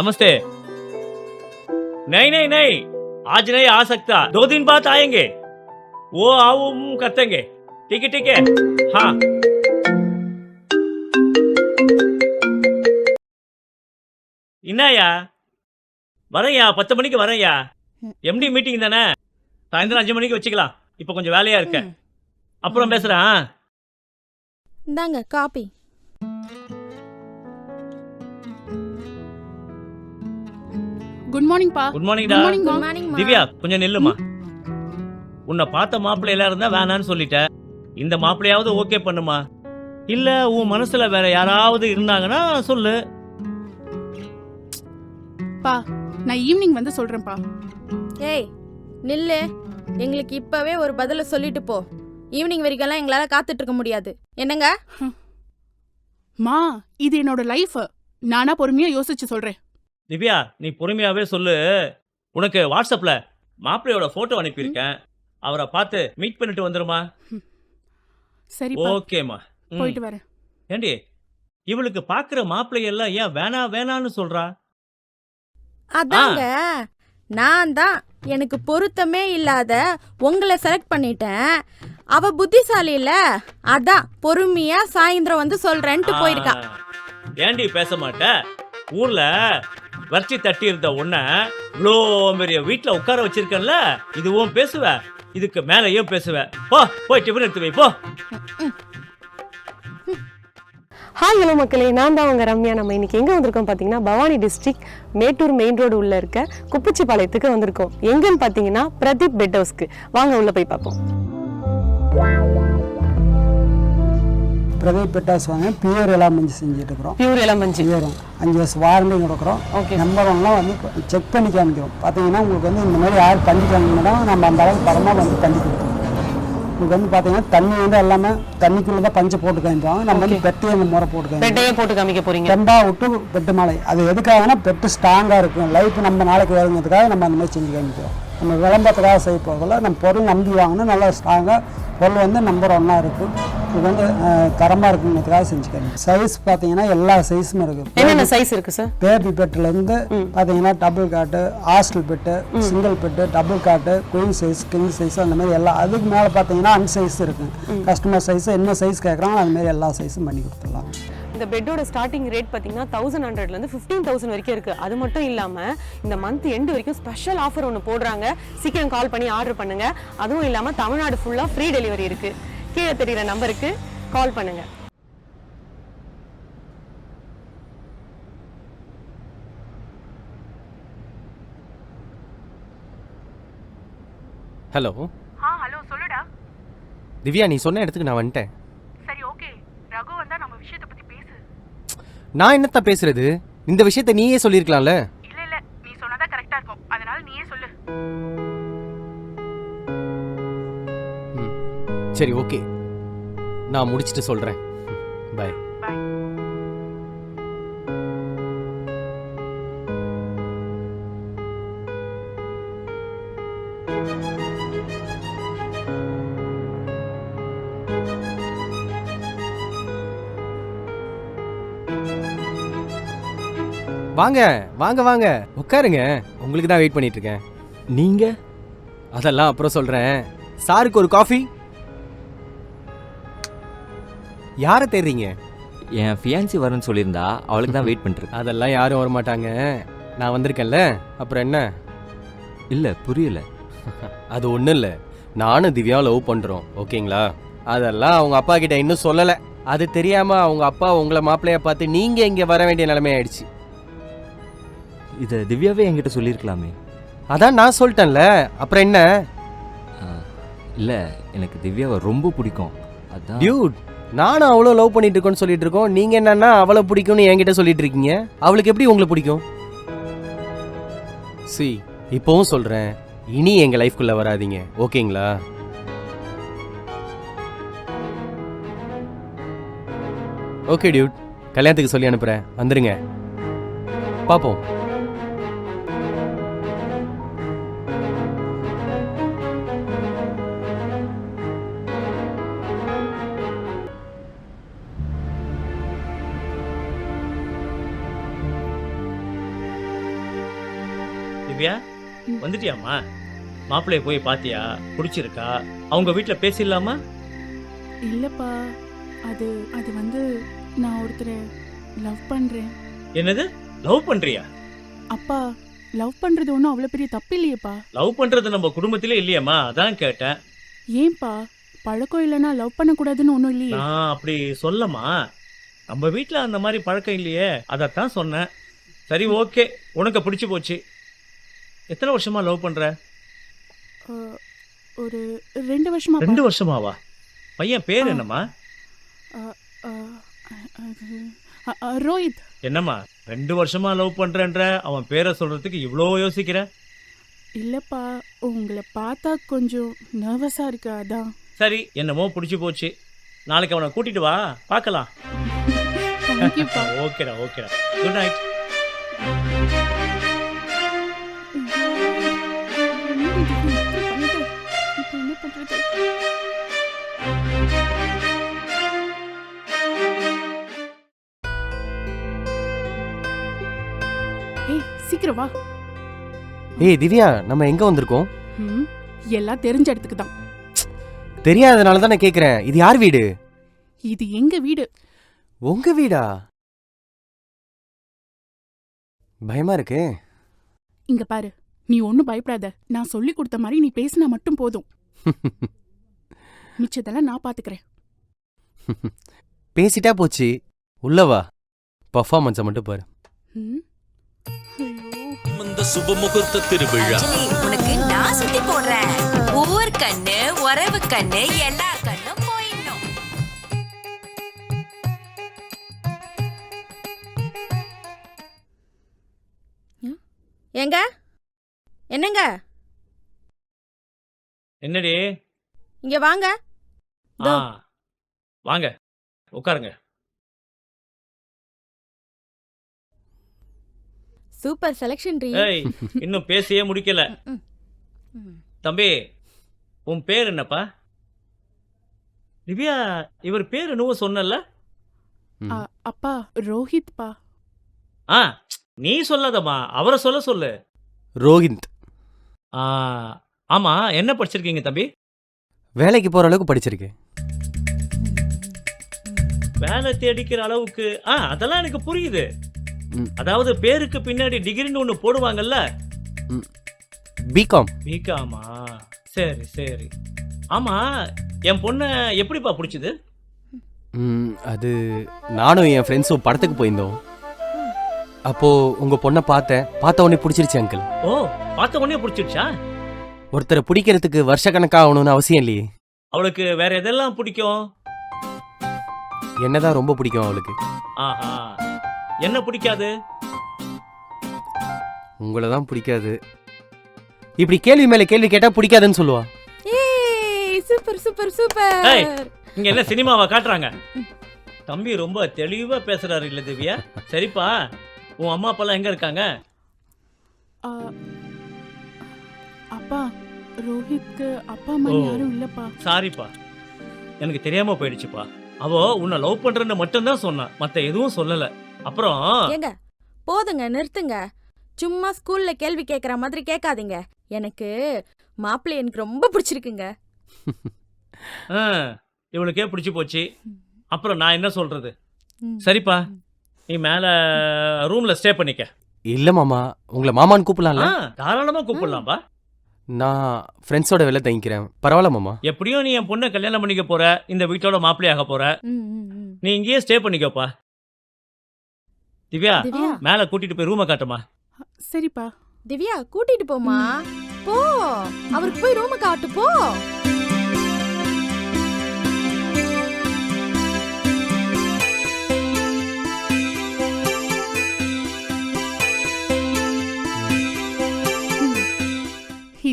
नमस्ते नहीं नहीं नहीं आज नहीं आ सकता दो दिन बाद आएंगे वो आओ हम करतेंगे ठीक है ठीक है हाँ என்னய்யா வரேன்யா பத்து மணிக்கு வரேன்யா ம். எம்டி மீட்டிங் தானே சாயந்தரம் அஞ்சு மணிக்கு வச்சுக்கலாம் இப்போ கொஞ்சம் வேலையா இருக்கேன் ம். அப்புறம் பேசுறேன் ஆ? இந்தாங்க காப்பி குட் மார்னிங் பா good மார்னிங்டா good morning good morning Divya கொஞ்சம் நில்லுமா? உன்னை பார்த்த மாப்பிள்ளை எல்லாம் இருந்தா வேணான்னு சொல்லிட்ட. இந்த மாப்பிள்ளையாவது ஓகே பண்ணுமா? இல்ல உன் மனசுல வேற யாராவது இருந்தாங்கன்னா சொல்லு. பா நான் ஈவினிங் வந்து சொல்றேன்ப்பா ஏய் நில்லு. எங்களுக்கு இப்பவே ஒரு பதில சொல்லிட்டு போ. ஈவினிங் வரைக்கும்லாம் எங்களால காத்துட்டு இருக்க முடியாது. என்னங்க? மா இது என்னோட லைஃப் நானா பொறுமையா யோசிச்சு சொல்றேன். திவ்யா நீ பொறுமையாவே சொல்லு. உனக்கு வாட்ஸ்அப்ல மாப்பிள்ளையோட போட்டோ அனுப்பியிருக்கேன். அவரை பார்த்து மீட் பண்ணிட்டு வந்துருமா? சரிப்பா. ஓகேம்மா. ம். போயிட்டு வரேன். ஏண்டி இவளுக்கு பாக்குற மாப்பிள்ளை எல்லாம் ஏன் வேணா வேணான்னு சொல்றா? அதாங்க. நான் தான் எனக்கு பொருத்தமே இல்லாத உங்களை செலக்ட் பண்ணிட்டேன். அவ புத்திசாலி இல்ல அதான் பொறுமையா சாயந்தரம் வந்து சொல்றேன்ட்டு போயிருக்கா. ஆ, ஏண்டி பேச மாட்ட? ஊர்ல வறட்சி தட்டி இருந்த உன்னை இவ்வளோ பெரிய வீட்டில் உட்கார வச்சிருக்கேன்ல இதுவும் பேசுவ. இதுக்கு மேலேயும் பேசுவ. போ போய் டிஃபன் எடுத்து வை போ. ஹாய் ஹலோ மக்களே. நான் தான் உங்கள் ரம்யா. நம்ம இன்னைக்கு எங்க வந்திருக்கோம் பாத்தீங்கன்னா Bhavani district Mettur main road உள்ள இருக்க குப்பிச்சிப்பாளையத்துக்கு வந்திருக்கோம். எங்கன்னு பாத்தீங்கன்னா பிரதீப் பெட் ஹவுஸ்க்கு வாங்க உள்ளே போய் பார்ப்போம். பிரதீப் பெட்டாஸ் வாங்க பியூர் எல்லாம் மஞ்சள் செஞ்சுட்டு இருக்கிறோம். பியூர் இளமஞ்சி பியூரும் அஞ்சு வருஷம் வாரண்டி கொடுக்குறோம். Okay. நம்பர் ஒன்லாம் வந்து செக் பண்ணி காமிக்கிறோம் பார்த்தீங்கன்னா உங்களுக்கு வந்து இந்த மாதிரி யார் பண்ணி காமிக்கணும்னா நம்ம அந்த அளவுக்கு படமாக வந்து பண்ணி கொடுப்போம் உங்களுக்கு வந்து பார்த்தீங்கன்னா தண்ணி வந்து எல்லாமே தண்ணிக்குள்ளே தான் பஞ்சை போட்டு காமிப்பாங்க நம்ம வந்து பெட்டையை அந்த முறை போட்டு பெட்டையே போட்டு காமிக்க போறீங்க. ரெண்டா விட்டு பெட்டு மாலை. அது எதுக்காகனா பெட்டு ஸ்ட்ராங்காக இருக்கும். லைஃப் நம்ம நாளைக்கு வருங்கிறதுக்காக நம்ம அந்த மாதிரி செஞ்சு காமிக்கிறோம் நம்ம விளம்பரத்துக்காக செய்ய போகல நம்ம பொருள் நம்பி வாங்கணும் நல்லா ஸ்ட்ராங்காக பொருள் வந்து நம்பர் ஒன்றா இருக்கும் இது வந்து தரமாக இருக்குங்கிறதுக்காக செஞ்சு காமிக்கிறோம் சைஸ் பார்த்தீங்கன்னா எல்லா சைஸும் இருக்குது என்னென்ன சைஸ் இருக்கு சார் பேபி பெட்லேருந்து பார்த்தீங்கன்னா double cot hostel bed single bed double cot queen size king size அந்த மாதிரி எல்லாம் அதுக்கு மேலே பார்த்தீங்கன்னா அன் சைஸ் இருக்கு. கஸ்டமர் சைஸ் என்ன சைஸ் கேட்குறாங்க அது மாதிரி எல்லா சைஸும் பண்ணி கொடுத்துடலாம். இந்த பெட்டோட ஸ்டார்டிங் ரேட் பாத்தீங்கன்னா தௌசண்ட் ஹண்ட்ரட்ல இருந்து ஃபிஃப்டீன் தௌசண்ட் வரைக்கும் இருக்கு. அது மட்டும் இல்லாம இந்த மந்த் எண்டு வரைக்கும் ஸ்பெஷல் ஆஃபர் ஒன்று போடுறாங்க. சீக்கிரம் கால் பண்ணி ஆர்டர் பண்ணுங்க. அதுவும் இல்லாம தமிழ்நாடு ஃபுல்லா ஃப்ரீ டெலிவரி இருக்கு. கீழே தெரியுற நம்பருக்கு கால் பண்ணுங்க. ஹலோ ஆ ஹலோ சொல்லுடா. திவ்யா நீ சொன்ன இடத்துக்கு நான் வந்துட்டேன் சரி ஓகே ரகு வந்தா நம்ம விஷயத்தை பத்தி பேசு நான் என்னத்த பேசுறது? இந்த விஷயத்த நீயே சொல்லியிருக்கலாம்ல? இல்ல இல்ல நீ சொன்னதா கரெக்டா இருக்கும். அதனால நீயே சொல்லு. சரி ஓகே. நான் முடிச்சிட்டு சொல்கிறேன் பாய் வாங்க வாங்க வாங்க. உட்காருங்க. உங்களுக்கு தான் வெயிட் பண்ணிட்டு இருக்கேன் நீங்க? அதெல்லாம் அப்புறம் சொல்கிறேன் சாருக்கு ஒரு காஃபி யாரை தேடுறீங்க? என் ஃபியான்சி வரேன்னு சொல்லியிருந்தா அவளுக்கு தான் வெயிட் பண்ணிருக்கேன் அதெல்லாம் யாரும் வர மாட்டாங்க நான் வந்திருக்கேன்ல. அப்புறம் என்ன? இல்லை புரியல. அது ஒன்றும் இல்லை. நானும் திவ்யா லவ் பண்ணுறோம் ஓகேங்களா? அதெல்லாம் அவங்க அப்பா கிட்ட இன்னும் சொல்லலை. அது தெரியாம அவங்க அப்பா உங்களை மாப்பிள்ளைய பார்த்து நீங்க இங்க வர வேண்டிய நிலைமை ஆயிடுச்சு. இதை திவ்யாவே என்கிட்ட சொல்லியிருக்கலாமே அதான் நான் சொல்லிட்டேன்ல அப்புறம் என்ன? இல்லை எனக்கு திவ்யாவை ரொம்ப பிடிக்கும். அதான். டியூட் நானும் அவ்வளோ லவ் பண்ணிட்டு இருக்கோன்னு சொல்லிட்டு இருக்கோம். நீங்க என்னன்னா அவளை பிடிக்கும்னு என்கிட்ட சொல்லிட்டு இருக்கீங்க அவளுக்கு எப்படி உங்களை பிடிக்கும்? சி இப்போவும் சொல்றேன். இனி எங்க லைஃப்குள்ள வராதீங்க. ஓகேங்களா? ஓகே டியூட் கல்யாணத்துக்கு சொல்லி அனுப்புறேன். வந்துருங்க. பாப்போம். திவ்யா. வந்துட்டியாம்மா? மாப்பிள்ளைய போய் பாத்தியா? பிடிச்சிருக்கா? அவங்க வீட்ல பேசிடலாமா? இல்லப்பா. அது அது வந்து நான் ஒருத்தரை லவ் பண்றேன். என்னது? லவ் பண்றியா? அப்பா லவ் பண்றது ஒன்றும் அவ்வளோ பெரிய தப்பு இல்லையேப்பா. லவ் பண்றது நம்ம குடும்பத்திலே இல்லையாம்மா. அதான் கேட்டேன். ஏன்பா? பழக்கம் இல்லைன்னா லவ் பண்ணக்கூடாதுன்னு ஒன்றும் இல்லையே. நான் அப்படி சொல்லமா நம்ம வீட்ல அந்த மாதிரி பழக்கம் இல்லையே. அதைத்தான் சொன்னேன். சரி ஓகே உனக்கு பிடிச்சு போச்சு. எத்தனை வருஷமா லவ் பண்ற? ஒரு ரெண்டு வருஷமா ரெண்டு வருஷமாவா? பையன் பேர். என்னம்மா? ரோஹித். என்னம்மா ரெண்டு வருஷமா லவ் பண்றேன்ற அவன் பேரை சொல்றதுக்கு இவ்வளோ யோசிக்கிற? இல்லப்பா உங்களை பார்த்தா கொஞ்சம் நர்வஸா இருக்கு அதான். சரி என்னமோ பிடிச்சு போச்சு. நாளைக்கு அவனை கூட்டிட்டு வா பார்க்கலாம் ஓகேடா ஓகேடா. குட் நைட் பண்றது ஏய் சீக்கிரம் வா. ஏய் திவ்யா நம்ம எங்க வந்திருக்கோம்? ம் எல்லாம் தெரிஞ்ச இடத்துக்கு தான். தெரியாதனால தான் நான் கேக்குறேன். இது யார் வீடு? இது எங்க வீடு? உங்க வீடா? பயமா இருக்கு. இங்க பாரு நீ ஒன்னும் பயப்படாத. நான் சொல்லி கொடுத்த மாதிரி நீ பேசினா மட்டும் போதும். மிச்சதெல்லாம் நான் பாத்துக்கிறேன். பேசிட்டா போச்சு. உள்ளவா பர்ஃபார்மன்ஸை மட்டும் பாரு. ம்? ஐயோ இந்த சுப முகூர்த்த திருவிழா. உனக்கு நான் சுத்தி போடுறேன். ஊர் கண்ணு உறவு கண்ணு எல்லார் கண்ணும் போயிடணும். ஏங்க? என்னங்க? என்னடி? இங்க வாங்க. ஆ. வாங்க. உட்காருங்க. சூப்பர் செலெக்ஷன் ரீ ஏய் இன்னும் பேசியே முடிக்கல. தம்பி உன் பேர் என்னப்பா? திவ்யா இவர் பேர் என்னவோ சொன்னல அப்பா ரோஹித் பா ஆ நீ சொல்லாதம்மா. அவரை சொல்ல சொல்லு. ரோஹித் ஆ ஆமா என்ன படிச்சிருக்கீங்க தம்பி? வேலைக்கு போற அளவுக்கு படிச்சிருக்கேன். வேலை தேடிக்கிற அளவுக்கு ஆ அதெல்லாம் எனக்கு புரியுது. ம். அதாவது பேருக்கு பின்னாடி டிகிரின்னு ஒன்று போடுவாங்கல்ல? பிகாம் பிகாமா சரி சரி. ஆமா என் பொண்ணை எப்படிப்பா பிடிச்சது? அது நானும் என் ஃப்ரெண்ட்ஸும் படத்துக்கு போயிருந்தோம். அப்போ உங்க பொண்ணை பார்த்தேன். பார்த்த உடனே பிடிச்சிருச்சு அங்கிள் ஓ பார்த்த உடனே பிடிச்சிடுச்சா ஒருத்தரை பிடிக்கிறதுக்கு வருஷக்கணக்காக ஆகணும்னு அவசியம் இல்லையே. அவளுக்கு வேற எதெல்லாம் பிடிக்கும்? என்னதான் ரொம்ப பிடிக்கும் அவளுக்கு. ஆஹா. என்ன பிடிக்காது? உங்களை தான் பிடிக்காது. இப்படி கேள்வி மேல கேள்வி கேட்டா பிடிக்காதுன்னு சொல்லுவா. ஏய் சூப்பர் சூப்பர் சூப்பர். இங்க என்ன சினிமாவா காட்டுறாங்க? தம்பி ரொம்ப தெளிவா பேசுறாரு இல்ல திவ்யா. சரிப்பா உன் அம்மா அப்பாலாம் எங்க இருக்காங்க? அப்பா ரோஹித்க்கு அப்பா அம்மா. யாரும் இல்லப்பா. சாரிப்பா எனக்கு தெரியாம போயிடுச்சுப்பா. அவ உன்னை லவ் பண்றேன்னு மட்டும்தான் சொன்னான் மத்த எதுவும் சொல்லல. அப்புறம் ஏங்க போதுங்க நிறுத்துங்க. சும்மா ஸ்கூல்ல கேள்வி கேக்குற மாதிரி கேட்காதீங்க. எனக்கு மாப்பிள்ளை எனக்கு ரொம்ப பிடிச்சிருக்குங்க. ஆ, இவளுக்கே பிடிச்சு போச்சு. அப்புறம் நான் என்ன சொல்றது. சரிப்பா. நீ மேல ரூம்ல ஸ்டே பண்ணிக்க. இல்ல மாமா உங்களை மாமான்னு கூப்பிடலாம்ல? ஆ, தாராளமா கூப்பிடலாம்பா. நான் ஃப்ரெண்ட்ஸோட வெளில தங்கிக்கிறேன். பரவாயில்ல மாமா. எப்படியும் நீ என் பொண்ணை கல்யாணம் பண்ணிக்க போற இந்த வீட்டோட மாப்பிள்ளையாக போற. நீ இங்கேயே ஸ்டே பண்ணிக்கப்பா. திவ்யா திவ்யா. மேல கூட்டிட்டு போய் ரூமை காட்டுமா. சரிப்பா. திவ்யா கூட்டிட்டு போமா போ. அவருக்கு போய் ரூம காட்டு போ.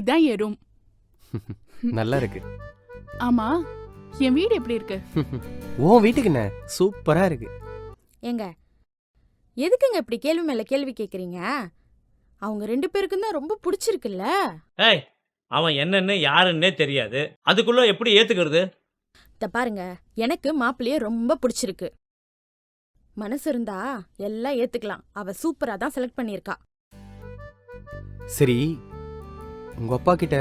இதான் என் ரூம் நல்லா இருக்கு ஆமா என் வீடு எப்படி இருக்கு? உன் வீட்டுக்கு என்ன? சூப்பரா இருக்கு. ஏங்க எதுக்குங்க இப்படி கேள்வி மேல கேள்வி கேக்குறீங்க? அவங்க ரெண்டு பேருக்கும் தான் ரொம்ப பிடிச்சிருக்குல்ல? ஏய் அவன் என்னன்னு யாருன்னே தெரியாது. அதுக்குள்ள எப்படி ஏத்துக்கிறது? இத பாருங்க எனக்கு மாப்பிள்ளைய ரொம்ப பிடிச்சிருக்கு. மனசு இருந்தா எல்லாம் ஏத்துக்கலாம். அவ சூப்பரா தான் செலக்ட் பண்ணியிருக்கா. சரி உங்க அப்பா கிட்ட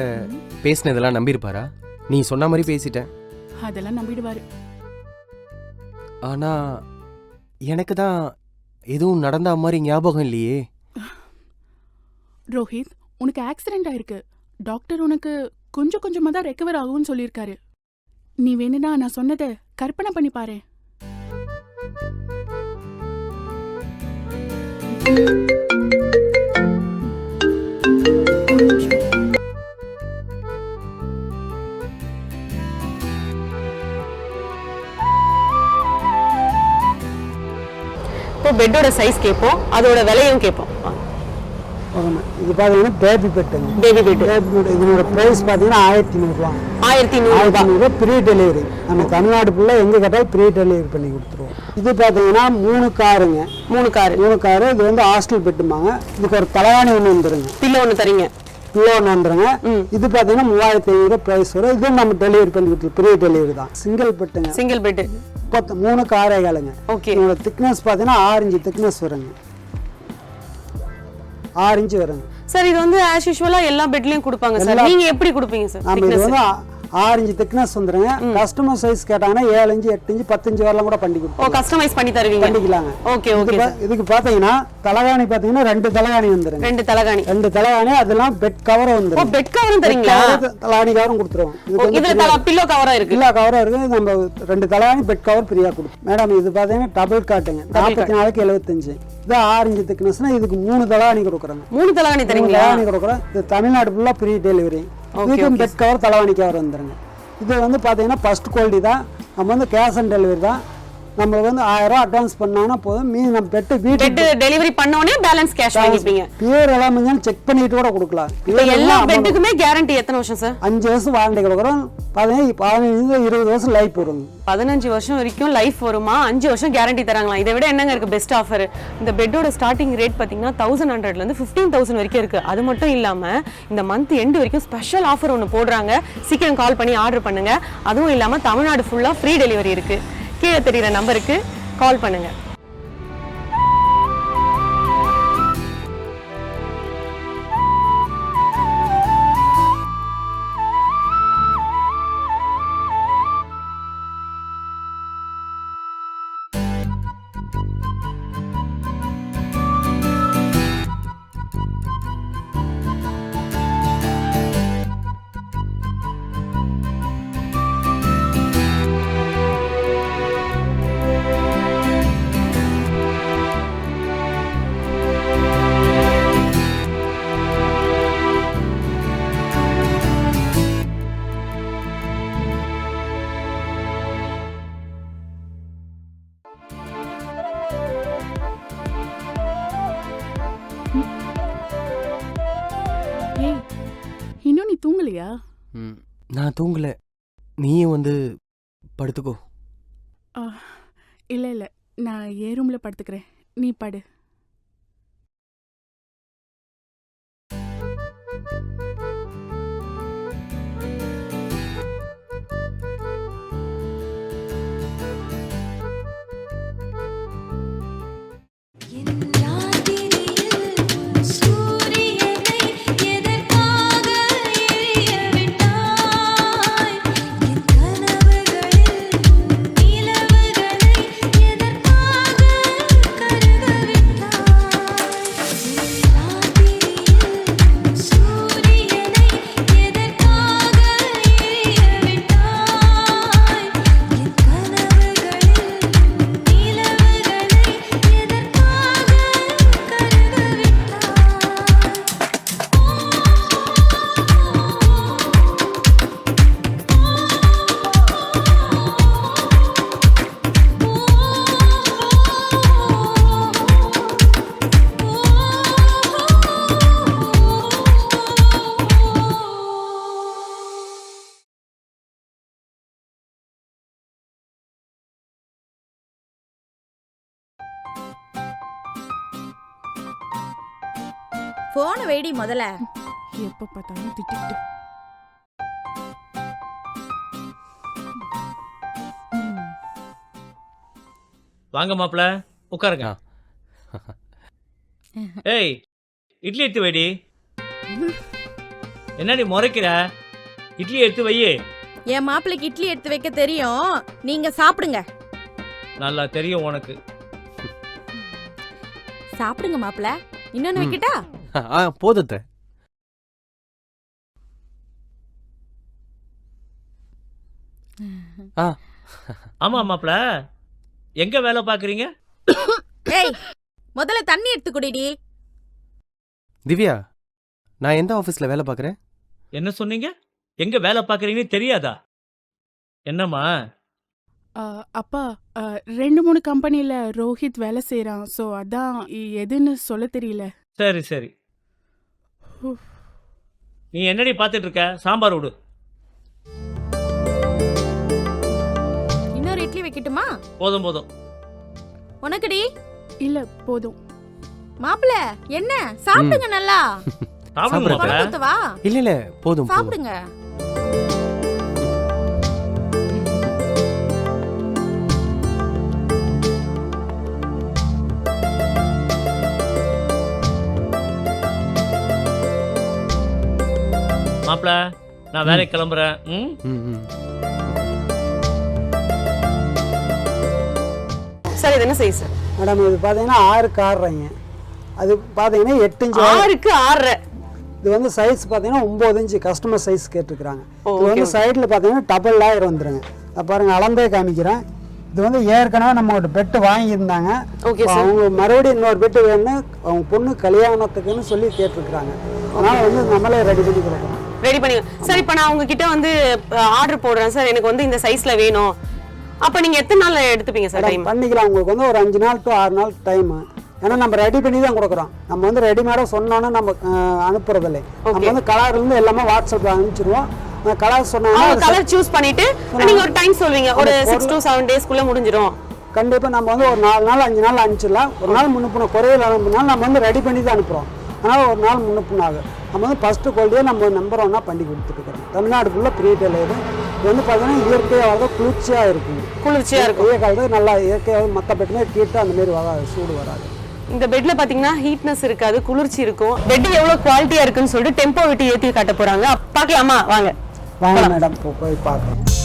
பேசினதெல்லாம் நம்பியிருப்பாரா? நீ சொன்ன மாதிரி பேசிட்டேன். அதெல்லாம் நம்பிடுவாரு. ஆனா எனக்கு தான் எதுவும் நடந்த மாதிரி ஞாபகம் இல்லையே. ரோஹித் உனக்கு ஆக்சிடென்ட் ஆயிருக்கு. டாக்டர் உனக்கு கொஞ்சம் கொஞ்சமா தான் ரெக்கவர் ஆகும்னு சொல்லியிருக்காரு. நீ வேணும்னா நான் சொன்னதை கற்பனை பண்ணி பாரு. இப்போ பெட்டோட சைஸ் கேட்போம் அதோட விலையும் கேட்போம். இது பார்த்தீங்கன்னா பேபி பெட்டுங்க பேபி பெட் பேபி பெட் இதனோட ப்ரைஸ் பார்த்தீங்கன்னா ஆயிரத்தி நூறுரூவா ஆயிரத்தி நூறு ஆயிரத்தி நூறுரூவா ஃப்ரீ டெலிவரி நம்ம தமிழ்நாடு ஃபுல்லாக எங்கே கேட்டாலும் ஃப்ரீ டெலிவரி பண்ணி கொடுத்துருவோம். இது பார்த்தீங்கன்னா மூணு காருங்க. மூணு காரு. மூணு காரு இது வந்து ஹாஸ்டல் பெட்டுமாங்க இதுக்கு ஒரு தலைவாணி ஒன்று வந்துருங்க. பில்லோ ஒன்று தரீங்க. கிலோ ஒன்று வந்துருங்க. இது பார்த்தீங்கன்னா மூவாயிரத்தி ஐநூறுரூவா ப்ரைஸ் வரும். இதுவும் நம்ம டெலிவரி பண்ணி கொடுத்துருவோம். ஃப்ரீ டெலிவரி தான். சிங்கிள் பெட்டுங்க சிங்கிள் பெட் பத்து மூணு காரைகளுங்க ஓகே இதோட திக்னஸ் பார்த்தீங்கன்னா ஆறு இன்ச்சு திக்னஸ் வருங்க. ஆறு இன்ச்சு வருங்க. சார் இது வந்து ஆஸ் யூஷுவலா எல்லா பெட்லயும் கொடுப்பாங்க சார் எல்லா- நீங்க எப்படி கொடுப்பீங்க சார் நம்ம இது வந்து ஆறு இன்ச்சு திக்னஸ் வந்துருங்க கஸ்டமர் சைஸ் கேட்டாங்கன்னா ஏழு இன்ச்சு எட்டு இன்ச்சு பத்து இன்ச்சு வரலாம் கூட பண்ணி கொடுப்போம் கஸ்டமைஸ் பண்ணி தருவீங்க? பண்ணிக்கலாங்க. ஓகே இது ஓகே இதுக்கு பார்த்தீங்கன்னா தலகாணி பார்த்தீங்கன்னா ரெண்டு தலகாணி வந்துருங்க. ரெண்டு தலகாணி. ரெண்டு தலகாணி அதெல்லாம் பெட் கவர் வந்துரும். பெட் கவரும் தரீங்களா தலகாணி கவரும் கொடுத்துருவோம். இதுல வந்து பில்லோ கவரும் இருக்கு? எல்லா கவரும் இருக்கு. நம்ம ரெண்டு தலகாணி பெட் கவர் ஃப்ரீயா கொடுப்போம். மேடம் இது பார்த்தீங்கன்னா டபுள் காட்டுங்க நாற்பத்தி நாலுக்கு எழுபத்தஞ்சு இது இன்ச்சு திக்னஸ்னா இதுக்கு மூணு தலகாணி கொடுக்குறாங்க. மூணு தலகாணி தரீங்களா தலவாணி கொடுக்குறோம். இது தமிழ்நாடு ஃபுல்லாக ஃப்ரீ டெலிவரி இதுக்கும் பெட் கவர் தலைவாணி கவர் வந்துருங்க. இது வந்து பார்த்தீங்கன்னா ஃபர்ஸ்ட் குவாலிட்டி தான். நம்ம வந்து கேஷ் ஆன் டெலிவரி தான். நம்மளுக்கு வந்து ஆயிரம் ரூபா அட்வான்ஸ் பண்ணாங்கன்னா போதும். மீதி நம்ம பெட்டு பெட் வீட்டுக்கு டெலிவரி பண்ண உடனே பேலன்ஸ் கேஷ் வாங்கிப்பீங்க. பியூர் எல்லாமே செக் பண்ணிட்டு கூட கொடுக்கலாம். எல்லா பெட்டுக்குமே கேரண்டி எத்தனை வருஷம் சார் அஞ்சு வருஷம் வாரண்டி கொடுக்குறோம். பதினஞ்சு பதினஞ்சு இருபது வருஷம் லைஃப் வருங்க பதினஞ்சு வருஷம் வரைக்கும் லைஃப் வருமா? அஞ்சு வருஷம் கேரண்டி தராங்களா இதை விட என்னங்க இருக்கு பெஸ்ட் ஆஃபர் இந்த பெட்டோட ஸ்டார்டிங் ரேட் பார்த்தீங்கன்னா தௌசண்ட் ஹண்ட்ரட்ல இருந்து ஃபிஃப்டீன் தௌசண்ட் வரைக்கும் இருக்கு. அது மட்டும் இல்லாம இந்த மந்த் எண்டு வரைக்கும் ஸ்பெஷல் ஆஃபர் ஒன்று போடுறாங்க. சீக்கிரம் கால் பண்ணி ஆர்டர் பண்ணுங்க. அதுவும் இல்லாம தமிழ்நாடு ஃபுல்லா ஃப்ரீ டெலிவரி இருக்கு. கீழே தெரியுற நம்பருக்கு கால் பண்ணுங்க. தூங்கலையா? ம், நான் தூங்கல. நீயும் வந்து படுத்துக்கோ. இல்ல இல்ல. நான் ஏ ரூம்ல படுத்துக்கிறேன். நீ படு. போனை வெடி முதல்ல. எப்ப பார்த்தாலும் திட்டிக்கிட்டு. ம். வாங்க மாப்பிள உட்காருங்க. ஏய் இட்லி எடுத்து வைடி. என்னடி முறைக்கிற? இட்லி எடுத்து வை என் மாப்பிள்ளைக்கு இட்லி எடுத்து வைக்க தெரியும். நீங்க சாப்பிடுங்க. நல்லா தெரியும் உனக்கு. சாப்பிடுங்க மாப்பிள்ள இன்னொன்னு வைக்கட்டா? ஆ போதத்த ஆ. ஆமா மாப்ள எங்க வேலை பாக்குறீங்க ஏய் முதல்ல தண்ணி எடுத்து குடிடி திவ்யா நான் எந்த ஆஃபீஸில் வேலை பார்க்குறேன்? என்ன சொன்னீங்க? எங்க வேலை பாக்குறீங்கன்னு தெரியாதா? என்னம்மா? ஆ, அப்பா ரெண்டு மூணு கம்பெனில ரோஹித் வேலை செய்றான். ஸோ அதான் எதுன்னு சொல்ல தெரியல. சரி சரி. நீ என்னடி பார்த்துட்டு இருக்க சாம்பார் விடு இன்னொரு இட்லி வைக்கட்டுமா? போதும் போதும். உனக்குடி இல்ல போதும். மாப்பிள்ள என்ன? சாப்பிடுங்க நல்லா. சாப்பிடுங்க இல்லை இல்லை போதும் போதும். சாப்பிடுங்க. மாப்ள நான் வேலைக்கு கிளம்புறேன். ம்? சார் இது என்ன சைஸ் சார்? மேடம் இது பார்த்தீங்கன்னா ஆறுக்கு ஆறுறீங்க அது பார்த்தீங்கன்னா எட்டு இன்ச்சு ஆறுக்கு ஆறரை இது வந்து சைஸ் பார்த்தீங்கன்னா ஒம்பது இன்ச்சு கஸ்டமர் சைஸ் கேட்டிருக்கிறாங்க. இது வந்து சைடில் பார்த்தீங்கன்னா டபுள் லாயர் வந்துருங்க. அதை பாருங்க அளந்தே காமிக்கிறேன். இது வந்து ஏற்கனவே நம்ம ஒரு பெட்டு வாங்கியிருந்தாங்க. அவங்க மறுபடியும் இன்னொரு பெட்டு வேணும்னு அவங்க பொண்ணு கல்யாணத்துக்குன்னு சொல்லி கேட்டிருக்கிறாங்க. அதனால் வந்து நம்மளே ரெடி பண்ணி கொடுக்குறோம் ரெடி பண்ணி சார் இப்போ நான் உங்ககிட்ட வந்து ஆர்டர் போடுறேன் சார் எனக்கு வந்து இந்த சைஸ்ல வேணும். அப்ப நீங்க எத்தனை நாள்ல எடுத்துப்பீங்க சார் டைம் பண்ணிக்கலாம். உங்களுக்கு வந்து ஒரு அஞ்சு நாள் டு ஆறு நாள் டைமு ஏன்னா நம்ம ரெடி பண்ணி தான் கொடுக்குறோம். நம்ம வந்து ரெடிமேடாக சொன்னோன்னே நம்ம அனுப்புறதில்லை. நம்ம வந்து கலர்லேருந்து எல்லாமே வாட்ஸ்அப்பில் அனுப்பிச்சிடுவோம் கலர் சொன்னாங்கன்னா கலர் சூஸ் பண்ணிட்டு நீங்க ஒரு டைம் சொல்வீங்க ஒரு சிக்ஸ் டு செவன் டேஸ்க்குள்ள முடிஞ்சிரும். கண்டிப்பாக நம்ம வந்து ஒரு நாலு நாள் அஞ்சு நாள் அனுப்பிச்சிடலாம். ஒரு நாள் முன்னுப்புன குறையில் அனுப்புனாலும் நம்ம வந்து ரெடி பண்ணி தான் அனுப்புகிறோம் அதனால் ஒரு நாள் முன்னுப்புன ஆகும் நம்ம வந்து ஃபஸ்ட்டு குவாலிட்டியே நம்ம நம்பர் ஒன்றா பண்ணி கொடுத்துருக்குறோம் தமிழ்நாடு ஃபுல்லாக இது வந்து பார்த்தீங்கன்னா இயற்கையாக குளிர்ச்சியாக இருக்குங்க குளிர்ச்சியா இருக்கும். வெய்ய காலத்துக்கு நல்லா இயற்கையாக மற்ற பெட்டுமே கீட்டு அந்த மாதிரி வராது சூடு வராது. இந்த பெட்ல பாத்தீங்கன்னா ஹீட்னஸ் இருக்காது குளிர்ச்சி இருக்கும். பெட் எவ்வளவு குவாலிட்டியா இருக்குன்னு சொல்லிட்டு டெம்போ விட்டு ஏத்தி காட்ட போறாங்க. பார்க்கலாமா வாங்க. வாங்க மேடம் போய் பார்க்கலாம்.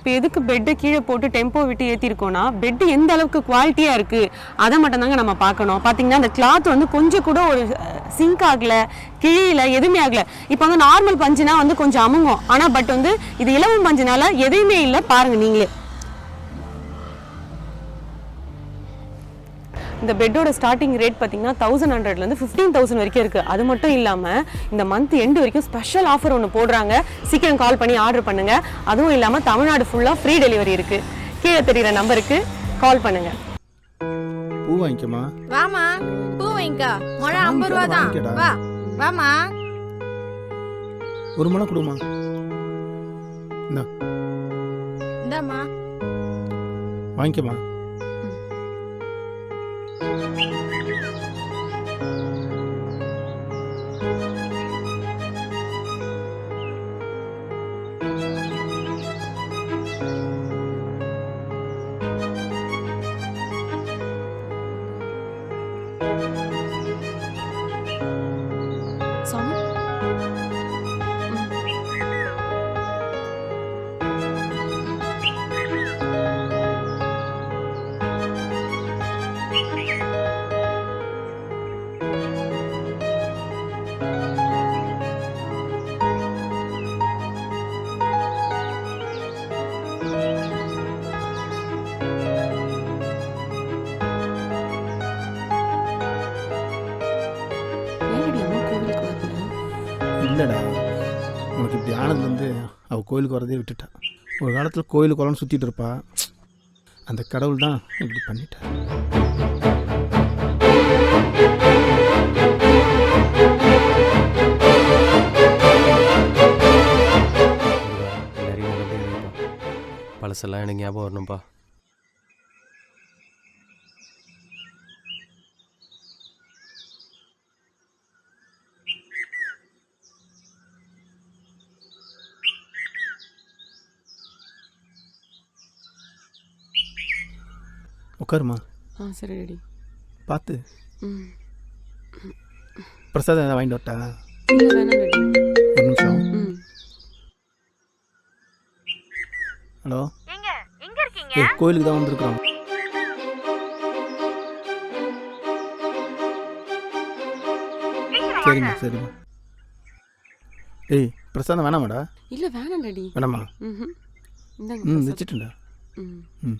இப்போ எதுக்கு பெட்டை கீழே போட்டு டெம்போ விட்டு ஏற்றிருக்கோம்னா பெட்டு எந்த அளவுக்கு குவாலிட்டியாக இருக்குது அதை மட்டும் தாங்க நம்ம பார்க்கணும். பார்த்தீங்கன்னா அந்த கிளாத் வந்து கொஞ்சம் கூட ஒரு சிங்க் ஆகலை கிழியில எதுவுமே ஆகலை. இப்போ வந்து நார்மல் பஞ்சுனா வந்து கொஞ்சம் அமுங்கும். ஆனால் பட் வந்து இது இலவம் பஞ்சுனால எதுவுமே இல்லை பாருங்கள் நீங்களே. இந்த பெட்டோட ஸ்டார்டிங் ரேட் பார்த்தீங்கன்னா தௌசண்ட் ஹண்ட்ரட்லேருந்து ஃபிஃப்டீன் தௌசண்ட் வரைக்கும் இருக்குது அது மட்டும் இல்லாமல் இந்த மந்த் எண்டு வரைக்கும் ஸ்பெஷல் ஆஃபர் ஒன்று போடுறாங்க. சீக்கிரம் கால் பண்ணி ஆர்டர் பண்ணுங்க. அதுவும் இல்லாமல் தமிழ்நாடு ஃபுல்லாக ஃப்ரீ டெலிவரி இருக்குது கீழே தெரியுற நம்பருக்கு கால் பண்ணுங்க. பூ வாங்கிக்கமா வாமா பூ வைங்கா முழம் ஐம்பது ரூபா தான். வா. வாமா ஒரு முளை கொடுமா. இந்தா. இந்தாம்மா. வாங்கிக்கமா இல்லைடா. உனக்கு இப்படி ஆனதுலேருந்து அவள் கோயிலுக்கு வரதே விட்டுட்டான் ஒரு காலத்தில் கோயிலுக்கு வரணும்னு சுற்றிட்டு இருப்பா. அந்த கடவுள் தான் இப்படி பண்ணிட்டா. பழசெல்லாம் எனக்கு ஞாபகம் வரணும்ப்பா உட்காருமா? ஆ சரி ரெடி. பார்த்து. பிரசாதம் ஏதாவது வாங்கிட்டு வரட்டா இல்லை வேணாம் ரெடி. ஒரு நிமிஷம். ம். ஹலோ? எங்க? எங்க இருக்கீங்க? ஏய் கோயிலுக்கு தான் வந்திருக்கிறோம். சரிம்மா சரிம்மா. ஏய் பிரசாதம் வேணாமாடா இல்லை வேணாம் ரெடி. வேணாமா? ம் இந்தாங்க ம் பிரசாதம். வச்சுட்டேன்டா ம். ம்.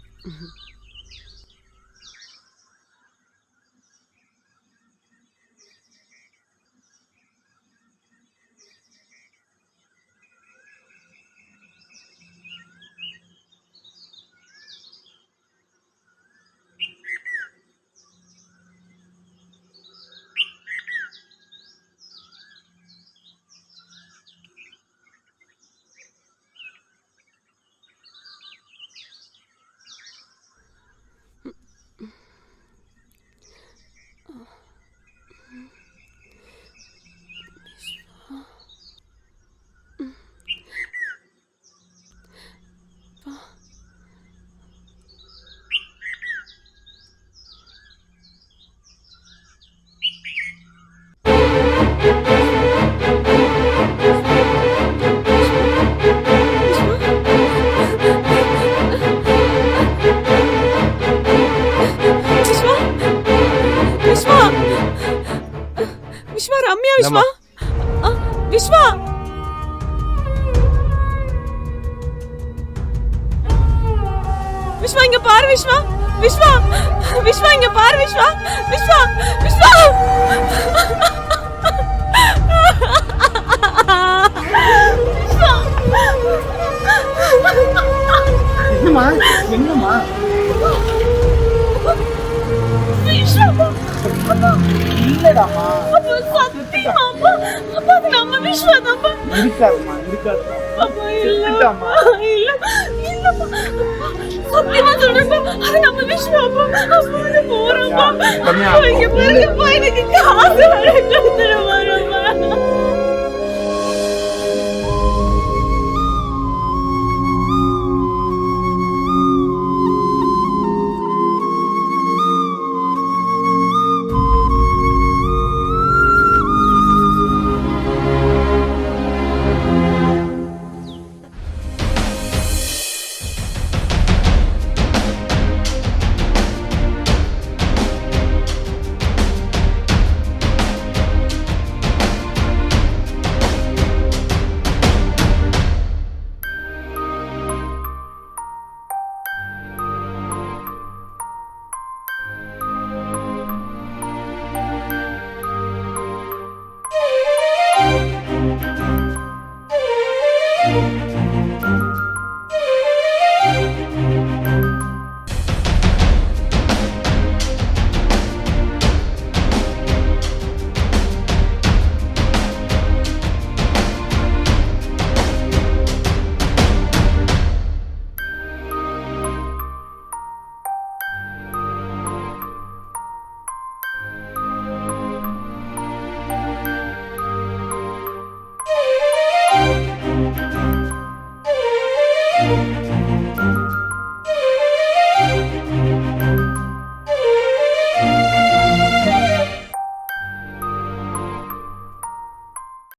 விஸ்வா ரம்யா விஸ்வா விஸ்வா விஸ்வா இங்க பாரு விஸ்வா விஸ்வா விஸ்வா இங்க பாரு விஸ்வா விஸ்வா விஸ்வா என்னம்மா? என்னம்மா? இல்லடாமா நம்ம விஸ்வா நம்ம இருக்காதுமா இருக்காது. அப்பா இல்லம்மா இல்ல இல்லம்மா சத்தியமா சொல்றேன் அது நம்ம விஸ்வா அப்பா அப்பா கம்மியா. இங்க பாருங்கப்பா எனக்கு காசு கொடுத்துருமா